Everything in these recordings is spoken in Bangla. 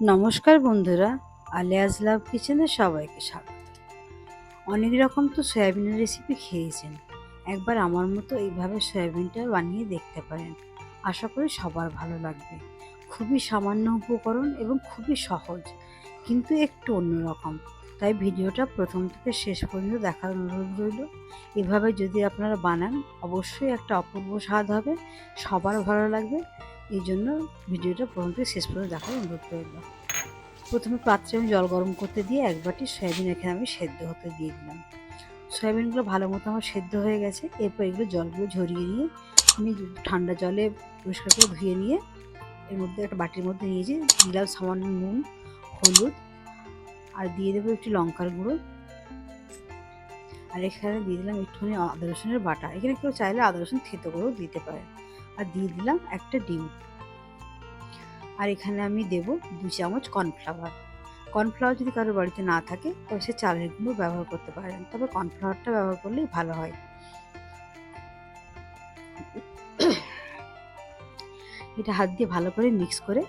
নমস্কার বন্ধুরা, আলিয়াজ লাভ কিচেনে সবাইকে স্বাগত। অনেক রকম তো সয়াবিনের রেসিপি খেয়েছেন। একবার আমার মতো এইভাবে সয়াবিনটা বানিয়ে দেখতে পারেন। আশা করি সবার ভালো লাগবে। খুবই সামান্য উপকরণ এবং খুবই সহজ, কিন্তু একটু অন্যরকম। তাই ভিডিওটা প্রথম থেকে শেষ পর্যন্ত দেখার অনুরোধ রইল। এভাবে যদি আপনারা বানান, অবশ্যই একটা অপূর্ব স্বাদ হবে, সবার ভালো লাগবে। এই জন্য ভিডিওটা প্রথম থেকে শেষ পর্যন্ত দেখার অনুরোধ রইল প্রথমে পাত্রে আমি জল গরম করতে দিয়ে এক বাটি সয়াবিন এখানে আমি সেদ্ধ হতে দিয়ে দিলাম। সয়াবিনগুলো ভালো মতো আমার সেদ্ধ হয়ে গেছে। এরপর এগুলো জলগুলো ঝরিয়ে নিয়ে আমি ঠান্ডা জলে পরিষ্কার করে ধুয়ে নিয়ে এর মধ্যে একটা বাটির মধ্যে নিয়েছি দিলাম সামান্য নুন, হলুদ আর দিয়ে দেবো একটু লঙ্কার গুঁড়ো। আর এখানে দিয়ে দিলাম একটুখানি আদা রসুনের বাটা। এখানে কেউ চাইলে আদা রসুন থেতো করেও দিতে পারেন আর দিয়ে দিলাম একটা ডিম। আর এখানে আমি দেব দু চামচ কর্নফ্লাওয়ার। কর্নফ্লাওয়ার যদি কারোর বাড়িতে না থাকে তবে সে চালের গুঁড়ো ব্যবহার করতে পারেন। তবে কর্নফ্লাওয়ারটা ব্যবহার করলেই ভালো হয়। এটা হাত দিয়ে ভালো করে মিক্স করে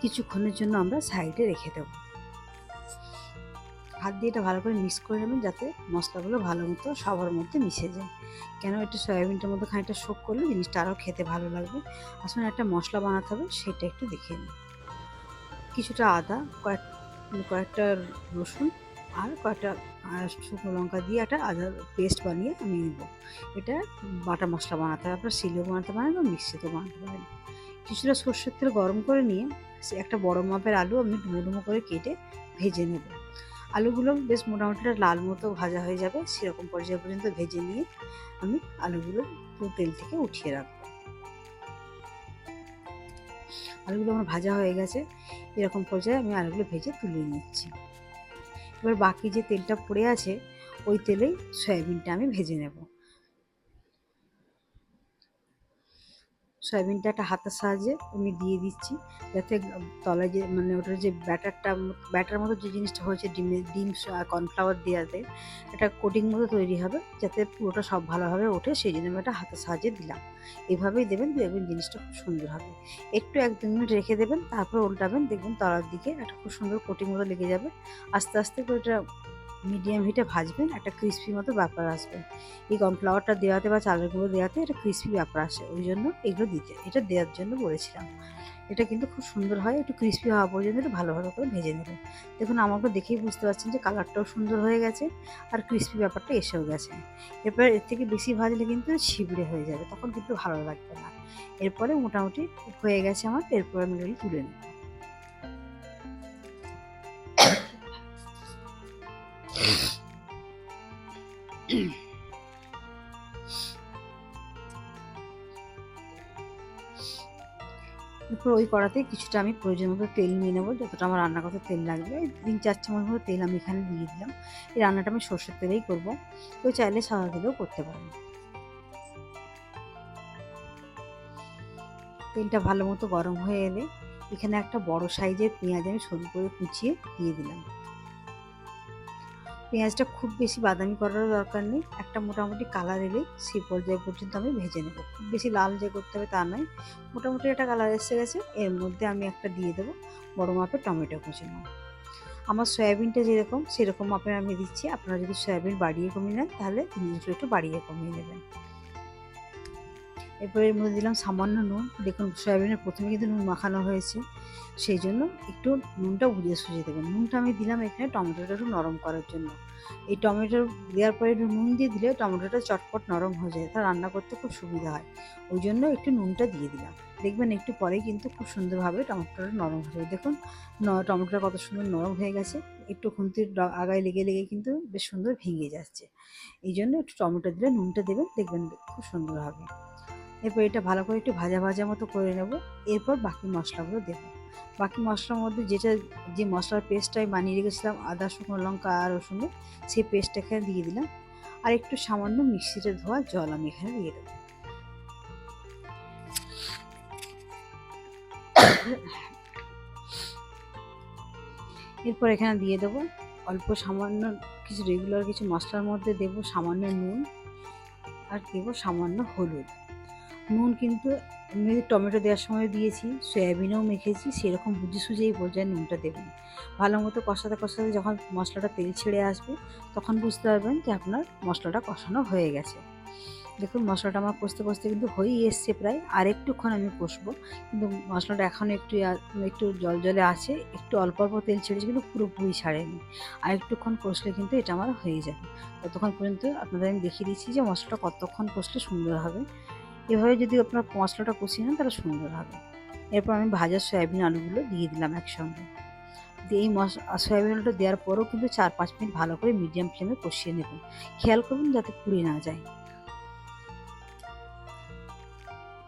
কিছুক্ষণের জন্য আমরা সাইডে রেখে দেব। হাত দিয়ে এটা ভালো করে মিক্স করে নেবেন যাতে মশলাগুলো ভালো মতো সবার মধ্যে মিশে যায়। কেন এটা সয়াবিনটার মধ্যে খানিকটা শোক করলে জিনিসটা আরও খেতে ভালো লাগবে। আসলে একটা মশলা বানাতে হবে, সেটা একটু দেখে নিই। কিছুটা আদা, কয়েক, কয়েকটা রসুন আর কয়েকটা শুকনো লঙ্কা দিয়ে একটা আদা পেস্ট বানিয়ে আমি নেব। এটা বাটা মশলা বানাতে হবে, আপনার শিলেও বানাতে পারেন বা মিক্সিতেও বানাতে পারেন। কিছুটা সর্ষের তেল গরম করে নিয়ে একটা বড় মাপের আলু আমি ডুমো ডুমো করে কেটে ভেজে নেব। আলুগুলো বেশ মোটামুটি লাল মতো ভাজা হয়ে যাবে, সেরকম পর্যায়ে পর্যন্ত ভেজে নিয়ে আমি আলুগুলো পুরো তেল থেকে উঠিয়ে রাখব। আলুগুলো আমার ভাজা হয়ে গেছে, এরকম পর্যায়ে আমি আলুগুলো ভেজে তুলিয়ে নিচ্ছি। এবার বাকি যে তেলটা পড়ে আছে, ওই তেলেই সয়াবিনটা আমি ভেজে নেব। সয়াবিনটা একটা হাতের সাহায্যে আমি দিয়ে দিচ্ছি। যাতে তলায় যে মানে ওটার যে ব্যাটারটা, ব্যাটার মতো যে জিনিসটা হয়েছে ডিমের ডিম কর্নফ্লাওয়ার দেওয়াতে একটা কোটিং মতো তৈরি হবে, যাতে পুরোটা সব ভালোভাবে ওঠে, সেই জন্য আমি একটা হাতের সাহায্যে দিলাম। এভাবেই দেবেন, দেখবেন জিনিসটা খুব সুন্দর হবে। একটু এক দু মিনিট রেখে দেবেন, তারপর উল্টাবেন, দেখবেন তলার দিকে একটা খুব সুন্দর কোটিং মতো লেগে যাবে। আস্তে আস্তে করে এটা মিডিয়াম হিটে ভাজবেন, একটা ক্রিস্পি মতো ব্যাপার আসবে। এই কর্নফ্লাওয়ারটা দেওয়াতে বা চালের গুঁড়ো দেওয়াতে একটা ক্রিস্পি ব্যাপার আসে, ওই জন্য এগুলো দিতে। এটা দেওয়ার জন্য বলেছিলাম। এটা কিন্তু খুব সুন্দর হয়, একটু ক্রিস্পি হওয়া পর্যন্ত একটু ভালো ভালো করে ভেজে নেবেন। দেখুন আমাকে দেখেই বুঝতে পারছেন যে কালারটাও সুন্দর হয়ে গেছে আর ক্রিস্পি ব্যাপারটা এসেও গেছে। এরপর এর থেকে বেশি ভাজলে কিন্তু ছিবড়ে হয়ে যাবে, তখন কিন্তু ভালো লাগবে না। এরপরে মোটামুটি হয়ে গেছে আমার, এরপর আমি তুলে নেব। এরপর ওই কড়াতে কিছুটা আমি প্রয়োজন মতো তেল নিয়ে নেব, যতটা আমার রান্না করতে তেল লাগবে। তিন চার চামচ মতো তেল আমি এখানে দিয়ে দিলাম। এই রান্নাটা আমি সর্ষের তেলেই করব। কেউ চাইলে সাদা তেলেও করতে পারেন। তেলটা ভালো মতো গরম হয়ে এলে এখানে একটা বড় সাইজের পেঁয়াজ আমি সরু করে কুচিয়ে দিয়ে দিলাম। পেঁয়াজটা খুব বেশি বাদামি করারও দরকার নেই। একটা মোটামুটি কালার এলে সেই পর্যায় পর্যন্ত আমি ভেজে নেব। খুব বেশি লাল যে করতে হবে তা নয়। মোটামুটি একটা কালার এসে গেছে। এর মধ্যে আমি একটা দিয়ে দেবো। বড়ো মাপের টমেটো কুচানো আমার সয়াবিনটা যেরকম, সেরকম মাপের আমি দিচ্ছি। আপনারা যদি সয়াবিন বাড়িয়ে কমিয়ে নেন, তাহলে জিনিসগুলো একটু বাড়িয়ে কমিয়ে নেবেন। এরপরে এর মধ্যে দিলাম, সামান্য নুন। দেখুন, সয়াবিনের প্রথমে কিন্তু নুন মাখানো হয়েছে। সেই জন্য একটু নুনটা বুঝিয়ে সুঝে দেবেন নুনটা আমি দিলাম এখানে টমেটোটা একটু নরম করার জন্য। এই টমেটো দেওয়ার পরে একটু নুন দিয়ে দিলে টমেটোটা চটপট নরম হয়ে যায়। তা রান্না করতে খুব সুবিধা হয়। ওই জন্য একটু নুনটা দিয়ে দিলাম। দেখবেন একটু পরেই কিন্তু খুব সুন্দরভাবে টমেটোটা নরম হয়ে যাবে দেখুন টমেটোটা কত সুন্দর নরম হয়ে গেছে। একটু খুন্তির আগায় লেগে লেগে কিন্তু বেশ সুন্দর ভেঙে যাচ্ছে। এই জন্য একটু টমেটো দিলে নুনটা দেবেন, দেখবেন খুব সুন্দর হবে। এরপর এটা ভালো করে একটু ভাজা ভাজা মতো করে নেব। এরপর বাকি মশলাগুলো দেবো। বাকি মশলার মধ্যে যেটা, যে মশলার পেস্টটা আমি বানিয়ে রেখেছিলাম, আদা, শুকনো লঙ্কা আর রসুনের, সেই পেস্টটা এখানে দিয়ে দিলাম। আর একটু সামান্য মিক্সিতে ধোয়া জল আমি এখানে দিয়ে দেবো। এরপর এখানে দিয়ে দেবো অল্প সামান্য কিছু রেগুলার কিছু মশলার মধ্যে দেবো সামান্য নুন, আর দেবো সামান্য হলুদ। নুন কিন্তু টমেটো দেওয়ার সময় দিয়েছি, সয়াবিনও মেখেছি, সেরকম বুঝে সুঝে পর্যায়ে নুনটা দেবেন ভালো মতো কষাতে কষাতে যখন মশলাটা তেল ছেড়ে আসবে, তখন বুঝতে পারবেন যে আপনার মশলাটা কষানো হয়ে গেছে। দেখুন, মশলাটা আমার কষতে কষতে কিন্তু হয়েই এসছে প্রায়। আর একটুক্ষণ আমি কষবো। কিন্তু মশলাটা এখনও একটু একটু জল জলে আছে, একটু অল্প অল্প তেল ছেড়েছে কিন্তু পুরোপুরি ছাড়েনি। আর একটুক্ষণ কষলে কিন্তু এটা আমার হয়ে যাবে। ততক্ষণ পর্যন্ত আপনাদের আমি দেখিয়ে দিচ্ছি যে মশলাটা কতক্ষণ কষলে সুন্দর হবে। এভাবে যদি আপনার মশলাটা কষিয়ে নেন, তাহলে সুন্দর হবে। এরপর আমি ভাজা সয়াবিন আলুগুলো দিয়ে দিলাম একসঙ্গে। দিয়ে এই মশ সয়াবিন আলুটা দেওয়ার পরেও কিন্তু চার পাঁচ মিনিট ভালো করে মিডিয়াম ফ্লেমে কষিয়ে নেবেন। খেয়াল করবেন যাতে পুড়ে না যায়।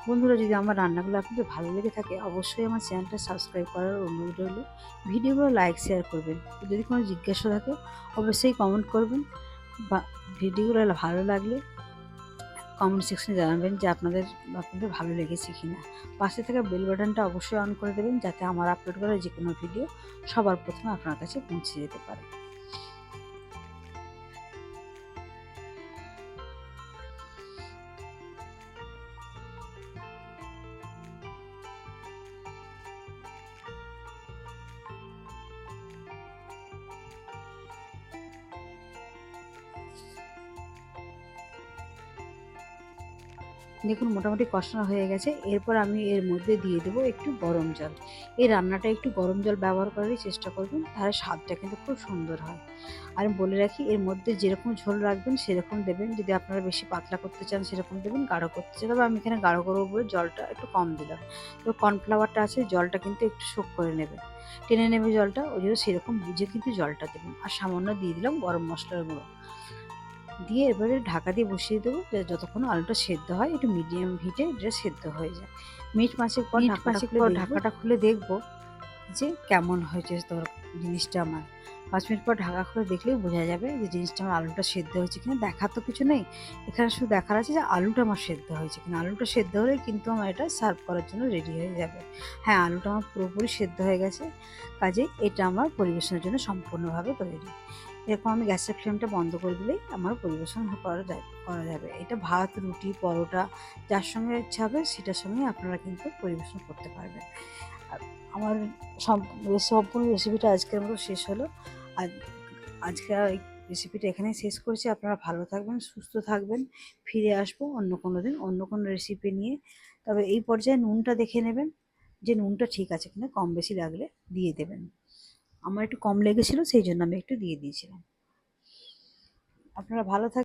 বন্ধুরা, যদি আমার রান্নাগুলো আপনাদের ভালো লেগে থাকে, অবশ্যই আমার চ্যানেলটা সাবস্ক্রাইব করার অনুরোধ রইল। ভিডিওগুলো লাইক, শেয়ার করবেন। যদি কোনো জিজ্ঞাসা থাকে, অবশ্যই কমেন্ট করবেন। বা, ভিডিওগুলো ভালো লাগলে কমেন্ট সেকশনে জানাবেন যে আপনাদের আপনাদের ভালো লেগেছে কি না পাশে থাকা বেল বাটনটা অবশ্যই অন করে দেবেন যাতে আমার আপলোড করা যে কোনো ভিডিও সবার প্রথমে আপনার কাছে পৌঁছে যেতে পারে। দেখুন, মোটামুটি কষানো হয়ে গেছে। এরপর আমি এর মধ্যে দিয়ে দেবো একটু গরম জল। এই রান্নাটা একটু গরম জল ব্যবহার করারই চেষ্টা করবেন, তাহলে স্বাদটা কিন্তু খুব সুন্দর হয়। আর বলে রাখি, এর মধ্যে যেরকম ঝোল রাখবেন, সেরকম দেবেন। যদি আপনারা বেশি পাতলা করতে চান, সেরকম দেবেন, গাঢ় করতে চান। তবে আমি এখানে গাঢ় করব বলে জলটা একটু কম দিলাম। তো কর্নফ্লাওয়ারটা আছে, জলটা কিন্তু একটু শোক করে নেবে টেনে নেবে জলটা, ওই জন্য সেরকম বুঝে কিন্তু জলটা দেবেন। আর সামান্য দিয়ে দিলাম গরম মশলার গুঁড়ো। দিয়ে এবারে ঢাকা দিয়ে বসিয়ে দেবো যতক্ষণ আলুটা সেদ্ধ হয় একটু মিডিয়াম হিটে এটা সেদ্ধ হয়ে যায়। মিট মাছের পর খুলে পর ঢাকাটা খুলে দেখব যে কেমন হয়েছে তোর জিনিসটা আমার। পাঁচ মিনিট পর ঢাকা খুলে দেখলেই বোঝা যাবে যে জিনিসটা আমার আলুটা সেদ্ধ হয়েছে কিনা। দেখার তো কিছু নেই। এখানে শুধু দেখার আছে যে আলুটা আমার সেদ্ধ হয়েছে কিনা। আলুটা সেদ্ধ হলে কিন্তু আমার এটা সার্ভ করার জন্য রেডি হয়ে যাবে। হ্যাঁ আলুটা আমার পুরোপুরি সেদ্ধ হয়ে গেছে। কাজে এটা আমার পরিবেশনের জন্য সম্পূর্ণভাবে তৈরি। এরকম আমি গ্যাসের ফ্লেমটা বন্ধ করে দিলেই আমার পরিবেশন করা যায়, করা যাবে। এটা ভাত, রুটি, পরোটা, যার সঙ্গে ইচ্ছা হবে সেটার সঙ্গে আপনারা কিন্তু পরিবেশন করতে পারবেন। আমার সম্পূর্ণ রেসিপিটা আজকের মতো শেষ হলো। আর আজকে রেসিপিটা এখানেই শেষ করছি। আপনারা ভালো থাকবেন, সুস্থ থাকবেন, ফিরে আসব অন্য কোনো দিন, অন্য কোনো রেসিপি নিয়ে। তবে এই পর্যায়ে নুনটা দেখে নেবেন যে নুনটা ঠিক আছে কিনা, কম বেশি লাগলে দিয়ে দেবেন। আমার একটু কম লেগেছিলো সেই জন্য আমি একটু দিয়ে দিয়েছিলাম। আপনারা ভালো থাক